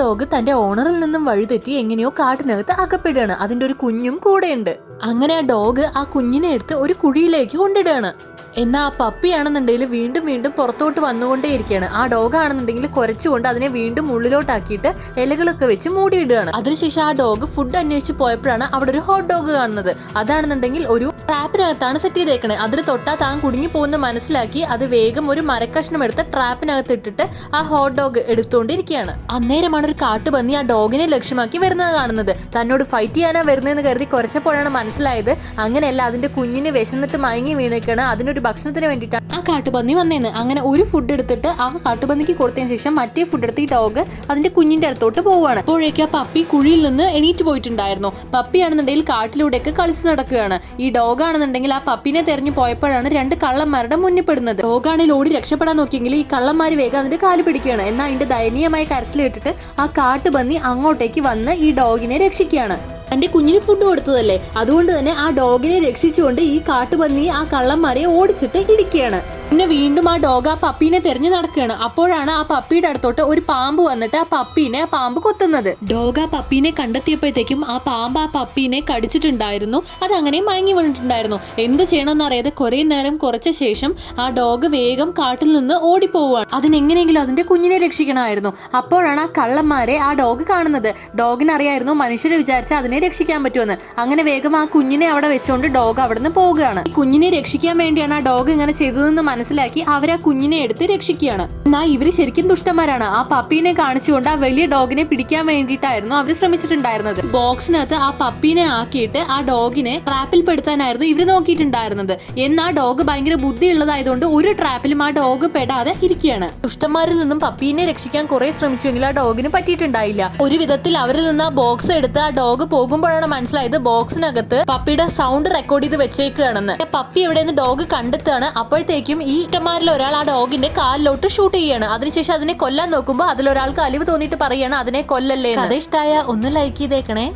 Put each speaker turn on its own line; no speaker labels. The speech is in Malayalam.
ഡോഗ് തന്റെ ഓണറിൽ നിന്നും വഴിതെറ്റി എങ്ങനെയോ കാട്ടിനകത്ത് അകപ്പെടുകയാണ്. അതിന്റെ ഒരു കുഞ്ഞും കൂടെയുണ്ട്. അങ്ങനെ ആ ഡോഗ് ആ കുഞ്ഞിനെ എടുത്ത് ഒരു കുഴിയിലേക്ക് കൊണ്ടിടുകയാണ്. എന്നാൽ ആ പപ്പിയാണെന്നുണ്ടെങ്കിൽ വീണ്ടും വീണ്ടും പുറത്തോട്ട് വന്നുകൊണ്ടേയിരിക്കുകയാണ്. ആ ഡോഗ് ആണെന്നുണ്ടെങ്കിൽ കുരച്ചുകൊണ്ട് അതിനെ വീണ്ടും ഉള്ളിലോട്ടാക്കിയിട്ട് ഇലകളൊക്കെ വെച്ച് മൂടിയിടുകയാണ്. അതിനുശേഷം ആ ഡോഗ് ഫുഡ് അന്വേഷിച്ച് പോയപ്പോഴാണ് അവിടെ ഒരു ഹോട്ട് ഡോഗ് കാണുന്നത്. അതാണെന്നുണ്ടെങ്കിൽ ഒരു ട്രാപ്പിനകത്താണ് സെറ്റ് ചെയ്തേക്കണത് അതിൽ തൊട്ടാ താൻ കുടുങ്ങി പോകുന്ന മനസ്സിലാക്കി അത് വേഗം ഒരു മരക്കഷ്ണം എടുത്ത് ട്രാപ്പിനകത്ത് ഇട്ടിട്ട് ആ ഹോട്ട് ഡോഗ് എടുത്തുകൊണ്ടിരിക്കുകയാണ് അന്നേരമാണ് ഒരു കാട്ടുപന്നി ആ ഡോഗിനെ ലക്ഷ്യമാക്കി വരുന്നത് കാണുന്നത്. തന്നോട് ഫൈറ്റ് ചെയ്യാനാണ് വരുന്നതെന്ന് കരുതി കുറച്ചപ്പോഴാണ് മനസ്സിലായത്. അങ്ങനെയല്ല അതിന്റെ കുഞ്ഞിന് വിശന്നിട്ട് മയങ്ങി വീണേക്കാണ്. അതിനൊരു ഭക്ഷണത്തിന് വേണ്ടിയിട്ടാണ് ആ കാട്ടുപന്നി വന്നേന്ന്. അങ്ങനെ ഒരു ഫുഡ് എടുത്തിട്ട് ആ കാട്ടുപന്നിക്ക് കൊടുത്തതിന് ശേഷം മറ്റേ ഫുഡ് എടുത്ത് ഈ ഡോഗ് അതിന്റെ കുഞ്ഞിന്റെ അടുത്തോട്ട് പോവുകയാണ് അപ്പോഴേക്കും ആ പപ്പി കുഴിയിൽ നിന്ന് എണീറ്റ് പോയിട്ടുണ്ടായിരുന്നു. പപ്പിയാണെന്നുണ്ടെങ്കിൽ കാട്ടിലൂടെയൊക്കെ കളിച്ച് നടക്കുകയാണ്. ഈ ഡോഗ് ആണെന്നുണ്ടെങ്കിൽ ആ പപ്പിനെ തെരഞ്ഞു പോയപ്പോഴാണ് രണ്ട് കള്ളന്മാരുടെ മുന്നിൽ പെടുന്നത്. ഡോഗാണെങ്കിൽ ഓടി രക്ഷപ്പെടാൻ നോക്കിയെങ്കിൽ ഈ കള്ളന്മാർ വേഗം അതിന്റെ കാൽ പിടിക്കുകയാണ്. എന്നാൽ അതിന്റെ ദയനീയമായ കരച്ചിലിട്ടിട്ട് ആ കാട്ടുപന്നി അങ്ങോട്ടേക്ക് വന്ന് ഈ ഡോഗിനെ രക്ഷിക്കുകയാണ്. തന്റെ കുഞ്ഞിന് ഫുഡ് കൊടുത്തതല്ലേ? അതുകൊണ്ട് തന്നെ ആ ഡോഗിനെ രക്ഷിച്ചുകൊണ്ട് ഈ കാട്ടുപന്നി ആ കള്ളന്മാരെ ഓടിച്ചിട്ട് ഇടിക്കുകയാണ്. പിന്നെ വീണ്ടും ആ ഡോഗ് ആ പപ്പീനെ തെരഞ്ഞു നടക്കുകയാണ് അപ്പോഴാണ് ആ പപ്പിയുടെ അടുത്തോട്ട് ഒരു പാമ്പ് വന്നിട്ട് ആ പപ്പീനെ ആ പാമ്പ് കൊത്തുന്നത്. ഡോഗ് ആ പപ്പീനെ കണ്ടെത്തിയപ്പോഴത്തേക്കും ആ പാമ്പ് ആ പപ്പീനെ കടിച്ചിട്ടുണ്ടായിരുന്നു. അത് അങ്ങനെ മയങ്ങി വീണിട്ടുണ്ടായിരുന്നു. എന്ത് ചെയ്യണമെന്ന് അറിയാതെ കുറെ നേരം കുറച്ച ശേഷം ആ ഡോഗ് വേഗം കാട്ടിൽ നിന്ന് ഓടിപ്പോവുകയാണ്. അതിനെങ്ങനെയെങ്കിലും അതിന്റെ കുഞ്ഞിനെ രക്ഷിക്കണമായിരുന്നു. അപ്പോഴാണ് ആ കള്ളന്മാരെ ആ ഡോഗ് കാണുന്നത്. ഡോഗിനറിയായിരുന്നു മനുഷ്യരെ വിചാരിച്ച് അതിനെ രക്ഷിക്കാൻ പറ്റുമെന്ന്. അങ്ങനെ വേഗം ആ കുഞ്ഞിനെ അവിടെ വെച്ചുകൊണ്ട് ഡോഗ് അവിടെ നിന്ന് പോവുകയാണ്. കുഞ്ഞിനെ രക്ഷിക്കാൻ വേണ്ടിയാണ് ആ ഡോഗ് ഇങ്ങനെ ചെയ്തതെന്ന് മനസ്സിലാക്കി അവർ ആ കുഞ്ഞിനെ എടുത്ത് രക്ഷിക്കുകയാണ്. എന്നാൽ ഇവർ ശരിക്കും ദുഷ്ടന്മാരാണ്. ആ പപ്പീനെ കാണിച്ചുകൊണ്ട് ആ വലിയ ഡോഗിനെ പിടിക്കാൻ വേണ്ടിയിട്ടായിരുന്നു അവർ ശ്രമിച്ചിട്ടുണ്ടായിരുന്നത്. ബോക്സിനകത്ത് ആ പപ്പീനെ ആക്കിയിട്ട് ആ ഡോഗിനെ ട്രാപ്പിൽ പെടുത്താനായിരുന്നു ഇവർ നോക്കിയിട്ടുണ്ടായിരുന്നത്. എന്നാൽ ഡോഗ് ഭയങ്കര ബുദ്ധിയുള്ളതായതുകൊണ്ട് ഒരു ട്രാപ്പിലും ആ ഡോഗ് പെടാതെ ഇരിക്കുകയാണ്. ദുഷ്ടന്മാരിൽ നിന്നും പപ്പീനെ രക്ഷിക്കാൻ കുറെ ശ്രമിച്ചുവെങ്കിൽ ആ ഡോഗിന് പറ്റിയിട്ടുണ്ടായില്ല. ഒരു വിധത്തിൽ അവരിൽ നിന്ന് ആ ബോക്സ് എടുത്ത് ആ ഡോഗ് പോകുമ്പോഴാണ് മനസ്സിലായത് ബോക്സിനകത്ത് പപ്പിയുടെ സൗണ്ട് റെക്കോർഡ് ചെയ്ത് വെച്ചേക്കുകയാണെന്ന്. പപ്പി എവിടെ നിന്ന് ഡോഗ് കണ്ടെത്തുകയാണ്. അപ്പോഴത്തേക്കും ഈ ഇട്ടന്മാരിൽ ഒരാൾ ആ ഡോഗിന്റെ കാലിലോട്ട് ഷൂട്ട് ചെയ്യാണ്. അതിനുശേഷം അതിനെ കൊല്ലാൻ നോക്കുമ്പോൾ അതിലൊരാൾക്ക് അലിവ് തോന്നിയിട്ട് പറയാണ് അതിനെ കൊല്ലല്ലേ ഇഷ്ടമായ ഒന്ന് ലൈക്ക് ചെയ്തേക്കണേ.